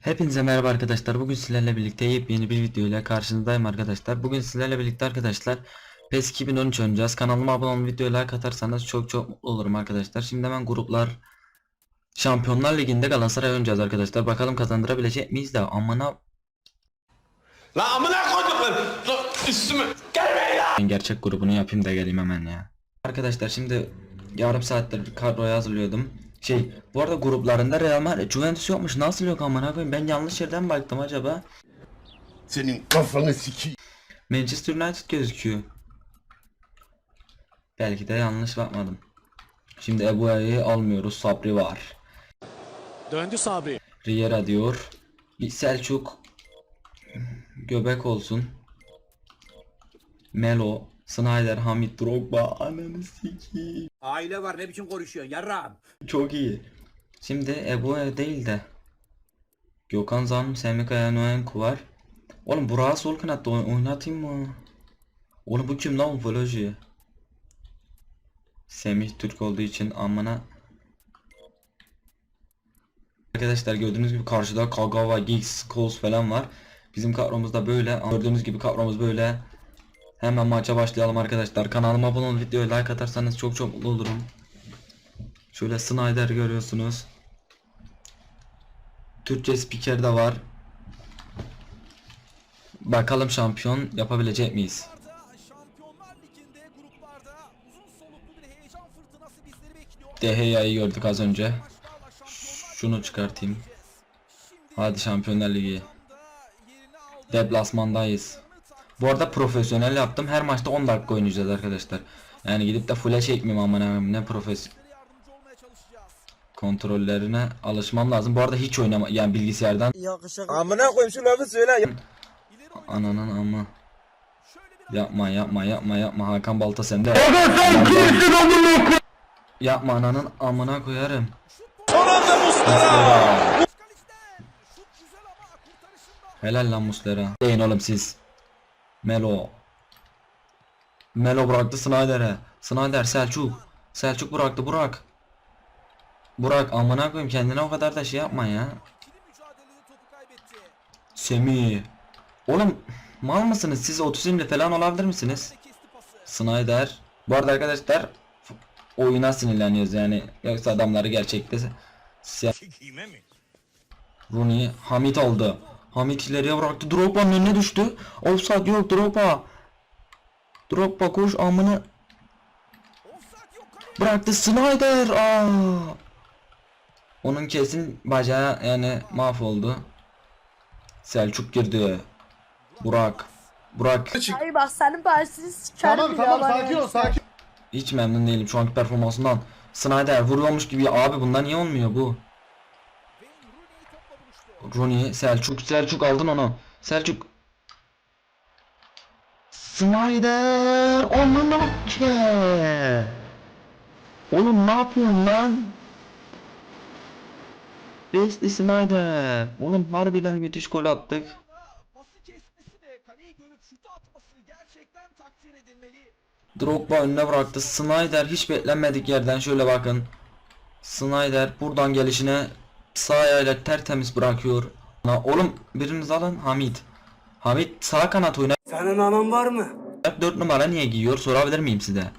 Hepinize merhaba arkadaşlar. Bugün sizlerle birlikte yepyeni bir video ile karşınızdayım arkadaşlar. Bugün sizlerle birlikte arkadaşlar PES 2013 oynayacağız. Kanalıma abone olun, videoya like atarsanız çok çok mutlu olurum arkadaşlar. Şimdi hemen gruplar Şampiyonlar Ligi'nde Galatasaray oynayacağız arkadaşlar. Bakalım kazandırabilecek miyiz de amına La amına koyduklarım. La üstüme gelmeyin la. ben gerçek grubunu yapayım da geleyim hemen ya. Arkadaşlar şimdi yarım saattir kadroyu hazırlıyordum. Şey bu arada gruplarında Real Madrid Juventus yokmuş. Nasıl yok amına koyayım? Ben yanlış yerden baktım acaba. Senin kafanı sikeyim. Manchester United gözüküyor. Belki de yanlış bakmadım. Şimdi Ebu'yu almıyoruz. Sabri var. Döndü Sabri. Riera diyor. Bir Selçuk. Göbek olsun. Melo. Snyder, Hamit, Drogba. Ananı sikeyim. Aile var ne biçim konuşuyorsun yarrağım. Çok iyi. Şimdi Ebu değil de. Gökhan Zan, Semih Kaya, Noenku var. Oğlum Burak'ı sol kanatta oyn- oynatayım mı? Oğlum bu kim lan Voloji? Semih Türk olduğu için amına. Arkadaşlar gördüğünüz gibi karşıda Kagawa, Giggs, Scholes falan var. Bizim kadromuzda böyle. Gördüğünüz gibi kadromuz böyle. Hemen maça başlayalım arkadaşlar. Kanalıma abone olun, videoya like atarsanız çok çok mutlu olurum. Şöyle Snyder görüyorsunuz. Türkçe spiker de var. Bakalım şampiyon yapabilecek miyiz? Deheya'yı gördük az önce. Şunu çıkartayım. Hadi Şampiyonlar Ligi. Deplasmandayız. Bu arada profesyonel yaptım. Her maçta 10 dakika oynayacağız arkadaşlar. Yani gidip de full'e çekmeyeyim aman aman ne profes Yardımcı olmaya çalışacağız. kontrollerine alışmam lazım. Bu arada hiç oynama yani bilgisayardan Amına koyayım şu lafı söyle. Ananın ama yapma yapma yapma yapma Hakan Balta sende. Yapma ananın amına koyarım. Helal lan Muslera. Deyin oğlum siz. Melo. Melo bıraktı Snyder'e. Snyder Selçuk. Selçuk bıraktı Burak. Burak amına koyayım kendine o kadar da şey yapma ya. Semih. Oğlum mal mısınız siz 30 imli falan olabilir misiniz? Snyder. Bu arada arkadaşlar oyuna sinirleniyoruz yani. Yoksa adamları gerçekte siyah. Rooney Hamit aldı. Hamit ileriye bıraktı. Drogba'nın önüne düştü. Offside yok Drogba. Drogba koş kale. bıraktı Snyder. Aa. Onun kesin bacağı yani mahvoldu. Selçuk girdi. Burak. Burak Hayır bak senin parçasını sikerim Tamam tamam sakin ol sakin. hiç memnun değilim şu anki performansından. Snyder vuruyormuş gibi abi bundan niye olmuyor bu? Rooney Selçuk, Selçuk aldın onu. Selçuk. Snyder, onu ke. Oğlum ne yapıyorsun lan? Wesley Snyder. Oğlum harbiden müthiş gol attık. Drogba önüne bıraktı. Snyder hiç beklenmedik yerden şöyle bakın. Snyder buradan gelişine sağ ayağıyla tertemiz bırakıyor. La oğlum biriniz alın Hamit. Hamit sağ kanat oynar. Senin anan var mı? 4 numara niye giyiyor sorabilir miyim size?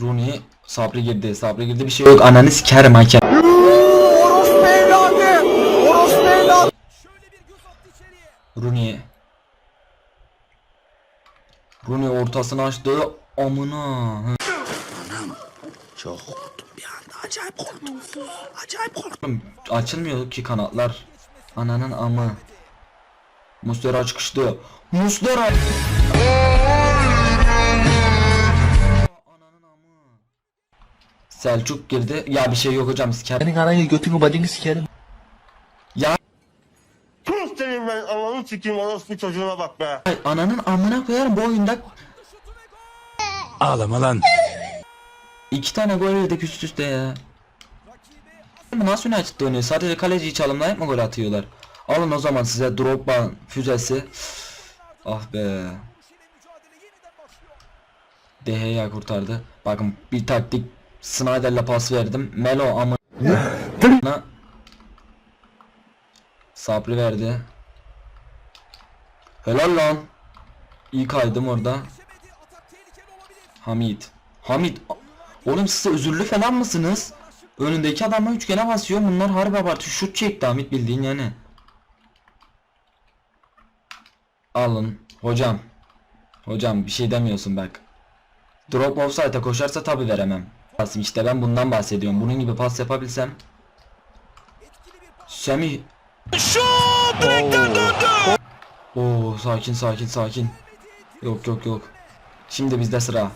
Rooney Sabri girdi. Sabri girdi bir şey yok. Ananı sikerim hakem. Şöyle bir göz attı içeriye. Rooney. Rooney ortasını açtı. Amına. Hı. Çok acayip korktum. Acayip korktum. Açılmıyor ki kanatlar. Ananın amı. Muslera çıkıştı. Muslera. Ananın amı. Selçuk girdi. Ya bir şey yok hocam siker. Senin anayı götünü bacını sikerim. Ya Tuz senin ben ananı sikeyim orospu çocuğuna bak be. ay, ananın amına koyarım bu oyunda. Ağlama lan. İki tane gol yedik üst üste ya. Nasıl United'da oynuyor? Sadece kaleciyi çalımlayıp mı gol atıyorlar? Alın o zaman size Drogba füzesi. Ah be. Deheya kurtardı. Bakın bir taktik Snyder'la pas verdim. Melo amına Sabri verdi. Helal lan. İyi kaydım orada. Geçemedi. Atak Oğlum siz özürlü falan mısınız? Önündeki adama üçgene basıyor. Bunlar harbi abartıyor. Şut çekti Hamit bildiğin yani. Alın. Hocam. Hocam bir şey demiyorsun bak. Drop offside'a koşarsa tabi veremem. Pasım işte ben bundan bahsediyorum. Bunun gibi pas yapabilsem. Semih. Şut direkten döndü. Oo sakin sakin sakin. Yok yok yok. Şimdi bizde sıra.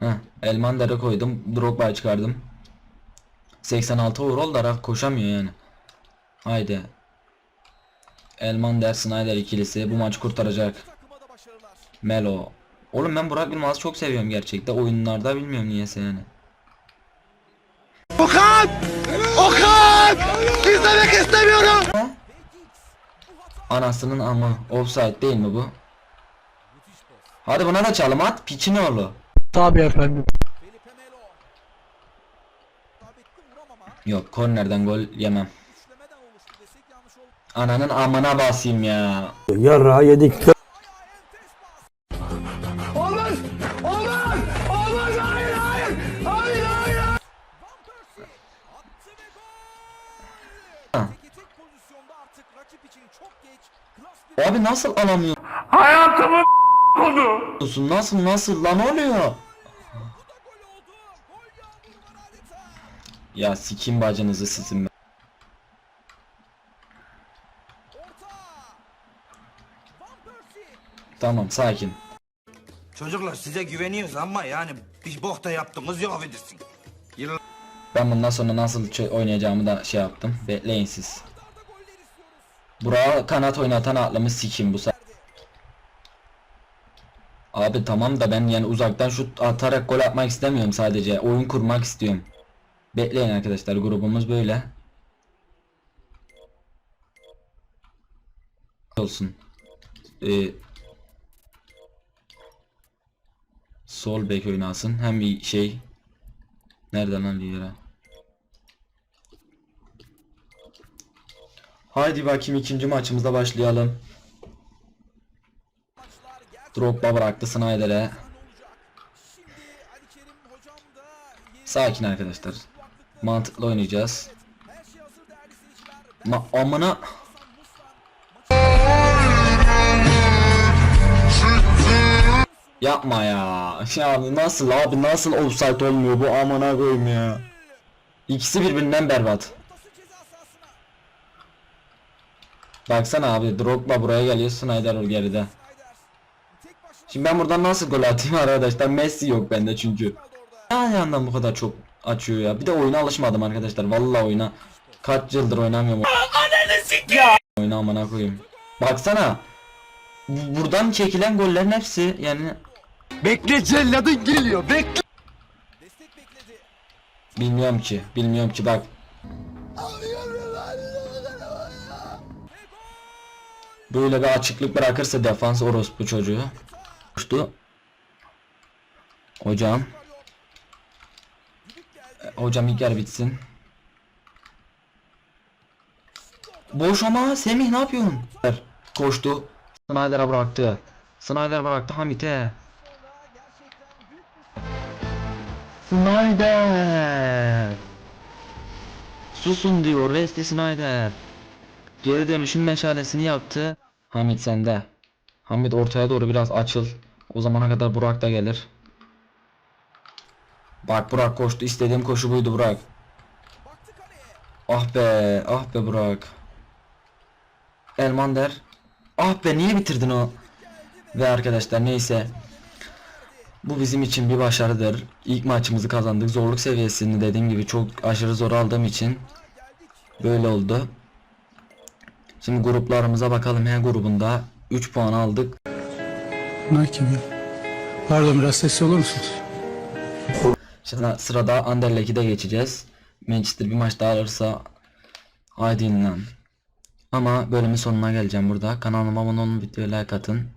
Heh, Elmander'e koydum. Drogba'yı çıkardım. 86 overall da koşamıyor yani. Haydi. Elmander Snyder ikilisi bu maçı kurtaracak. Melo. Oğlum ben Burak Yılmaz'ı çok seviyorum gerçekten. Oyunlarda bilmiyorum niyeyse yani. Okan! Okan! İzlemek istemiyorum! Anasının amı. Offside değil mi bu? Hadi buna da çalım at. Piçin oğlu. Tabii efendim. Yok kornerden gol yemem. Ananın amına basayım ya. Yarra yedik. Ayağa enfes pas. Van Persie attı ve gol. Ha. Teke tek pozisyonda artık rakip için çok geç. Klas bir Abi nasıl alamıyorsun? Hayatımı Nasıl nasıl lan oluyor? Ya sikim bacınızı sizin be. Orta. Van Persie. Tamam sakin. Çocuklar size güveniyoruz ama yani bir bok da yaptınız yok affedersin. Ben bundan sonra nasıl oynayacağımı da şey yaptım. Bekleyin siz. Burak'a kanat oynatan aklımı sikim bu sefer. Abi tamam da ben yani uzaktan şut atarak gol atmak istemiyorum sadece. Oyun kurmak istiyorum. Bekleyin arkadaşlar grubumuz böyle. Olsun. Ee, sol bek oynasın. Hem bir şey. Nereden lan Lira? Haydi bakayım ikinci maçımızda başlayalım. Drogba bıraktı Snyder'e. Sakin arkadaşlar. Mantıklı oynayacağız. Ma amına yapma ya. Ya nasıl abi nasıl offside olmuyor bu amına koyayım ya. İkisi birbirinden berbat. Baksana abi Drogba buraya geliyor Snyder geride. Şimdi ben buradan nasıl gol atayım arkadaşlar? Messi yok bende çünkü. Ne yandan bu kadar çok açıyor ya. Bir de oyuna alışmadım arkadaşlar. Vallahi oyuna kaç yıldır oynamıyorum. Oyuna amına koyayım. Baksana. Bu- Buradan çekilen gollerin hepsi yani Bekle celladın geliyor, bekle! Bilmiyorum ki. Bilmiyorum ki bak. Böyle bir açıklık bırakırsa defans orospu çocuğu. Uçtu. Hocam. Hocam ilk yer bitsin. Boş ama Semih ne yapıyorsun? Koştu. Snyder'a bıraktı. Snyder bıraktı Hamit'e. Snyder. Susun diyor Wesley Snyder. Geri dönüşün meşalesini yaptı. Hamit sende. Hamit ortaya doğru biraz açıl. O zamana kadar Burak da gelir. Bak Burak koştu. İstediğim koşu buydu Burak. Ah be, ah be Burak. Elmander. Ah be niye bitirdin o? Ve arkadaşlar neyse. Bu bizim için bir başarıdır. İlk maçımızı kazandık. Zorluk seviyesini dediğim gibi çok aşırı zor aldığım için böyle oldu. Şimdi gruplarımıza bakalım. H grubunda 3 puan aldık. Bunlar kim? Pardon biraz sesli olur musunuz? Şimdi sırada Anderlecht'e geçeceğiz. Manchester bir maç daha alırsa haydi lan. Ama bölümün sonuna geleceğim burada. Kanalıma abone olun, videoya like atın.